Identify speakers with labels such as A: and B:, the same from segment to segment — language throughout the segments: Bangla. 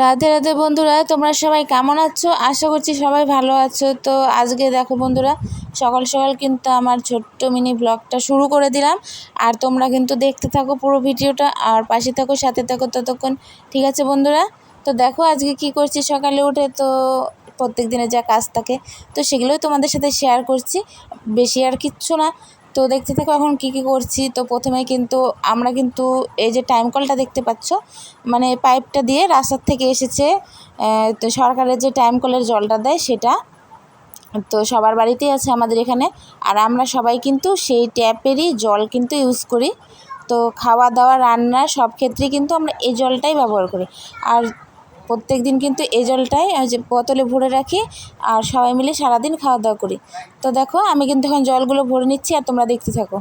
A: রাধে রাধে বন্ধুরা, তোমরা সবাই কেমন আছো? আশা করছি সবাই ভালো আছো। তো আজকে দেখো বন্ধুরা, সকাল সকাল কিন্তু আমার ছোট্ট মিনি ব্লগটা শুরু করে দিলাম। আর তোমরা কিন্তু দেখতে থাকো পুরো ভিডিওটা, আর পাশে থাকো, সাথে থাকো ততক্ষণ, ঠিক আছে বন্ধুরা? তো দেখো আজকে কি করছি সকালে উঠে, তো প্রত্যেক দিনের যা কাজ থাকে, তো সেগুলোই তোমাদের সাথে শেয়ার করছি। বেশি আর কিচ্ছু না। তো দেখতে থাকো এখন কি কি করছি। তো প্রথমে কিন্তু আমরা কিন্তু এই যে টাইম কলটা দেখতে পাচ্ছ মানে পাইপটা দিয়ে রাস্তার থেকে এসেছে তো সরকারের যে টাইম কলের জলটা দেয় সেটা। তো সবার বাড়িতেই আছে আমাদের এখানে, আর আমরা সবাই কিন্তু সেই ট্যাপেরই জল কিন্তু ইউজ করি। তো খাওয়া দাওয়া, রান্না সব ক্ষেত্রেই কিন্তু আমরা এই জলটাই ব্যবহার করি। আর প্রত্যেক দিন কিন্তু এই জলটাই যে বোতলে ভরে রাখি আর সবাই মিলে সারাদিন খাওয়া দাওয়া করি। তো দেখো, আমি কিন্তু এখন জলগুলো ভরে নিচ্ছি আর তোমরা দেখতে থাকো।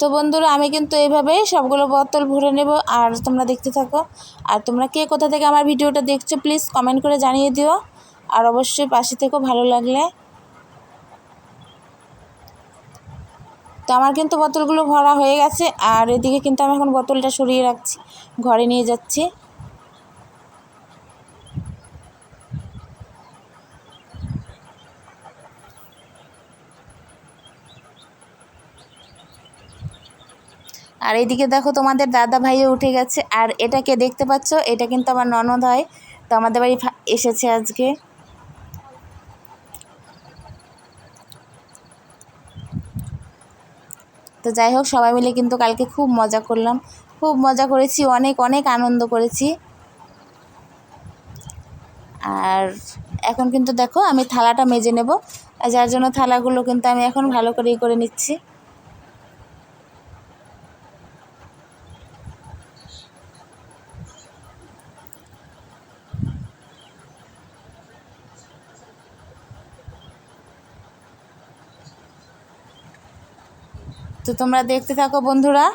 A: তো বন্ধুরা, আমি কিন্তু এইভাবেই সবগুলো বোতল ভরে নেব আর তোমরা দেখতে থাকো। আর তোমরা কে কোথা থেকে আমার ভিডিওটা দেখছ, প্লিজ কমেন্ট করে জানিয়ে দিও। আর অবশ্যই পাশে থেকেও ভালো লাগলে। তো আমার কিন্তু বোতলগুলো ভরা হয়ে গেছে, আর এদিকে কিন্তু আমি এখন বোতলটা সরিয়ে রাখছি, ঘরে নিয়ে যাচ্ছি। আর এইদিকে দেখো তোমাদের দাদা ভাইও উঠে গেছে, আর এটাকে দেখতে পাচ্ছ? এটা কিন্তু আমার ননদ হয়, তো আমাদের বাড়ি এসেছে আজকে। তো যাই হোক, সবাই মিলে কিন্তু কালকে খুব মজা করলাম। খুব মজা করেছি, অনেক অনেক আনন্দ করেছি। আর এখন কিন্তু দেখো, আমি থালাটা মেজে নেব। যার জন্য থালাগুলো কিন্তু আমি এখন ভালো করেই করে নিচ্ছি। তো তোমরা দেখতে থাকো, বন্ধুরা।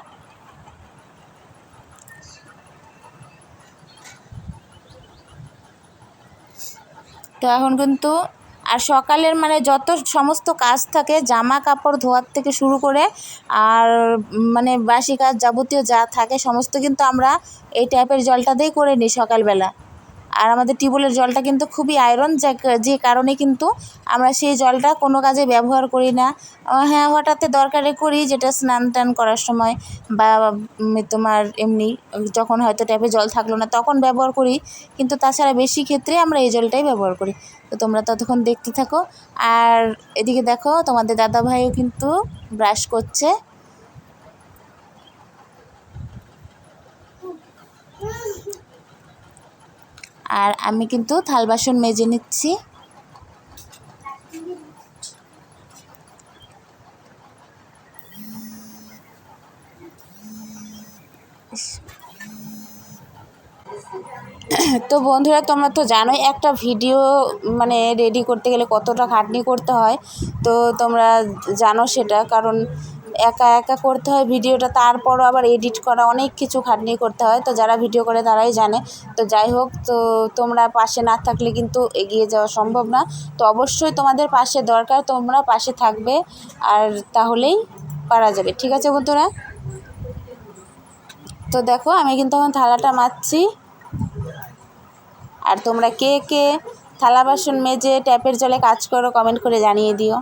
A: তো এখন কিন্তু, আর সকালের মানে যত সমস্ত কাজ থাকে, জামা কাপড় ধোয়ার থেকে শুরু করে, আর মানে বাসি কাজ যাবতীয় যা থাকে, সমস্ত কিন্তু আমরা এই ট্যাপের জলটা দিয়েই করে নিই সকালবেলা। আর আমাদের টিউবওয়েলের জলটা কিন্তু খুবই আয়রন যে কারণে কিন্তু আমরা সেই জলটা কোনো কাজে ব্যবহার করি না। হ্যাঁ হঠাৎ দরকারে করি যেটা স্নান টান করার সময় বা তোমার এমনি যখন হয়তো ট্যাপে জল থাকল না তখন ব্যবহার করি। কিন্তু তাছাড়া বেশি ক্ষেত্রে আমরা এই জলটাই ব্যবহার করি। তো তোমরা ততক্ষণ দেখতে থাকো। আর এদিকে দেখো তোমাদের দাদাভাইও কিন্তু ব্রাশ করছে। আর আমি কিন্তু থাল বাসন মেজে নিচ্ছি। তো বন্ধুরা, তোমরা তো জানোই, একটা ভিডিও মানে রেডি করতে গেলে কতটা খাটনি করতে হয়। তো তোমরা জানো সেটা, কারণ একা একা করতে হয় ভিডিওটা, তারপরও আবার এডিট করা, অনেক কিছু খাটনি করতে হয়। তো যারা ভিডিও করে তারাই জানে। তো যাই হোক, তো তোমরা পাশে না থাকলে কিন্তু এগিয়ে যাওয়া সম্ভব না। তো অবশ্যই তোমাদের পাশে দরকার, তোমরা পাশে থাকবে। আর তাহলেই পারা যাবে। ঠিক আছে বন্ধুরা? তো দেখো, আমি কিন্তু এখন থালাটা মারছি আর তোমরা কে কে থালা বাসন মেজে ট্যাপের জলে কাজ করো কমেন্ট করে জানিয়ে দিও।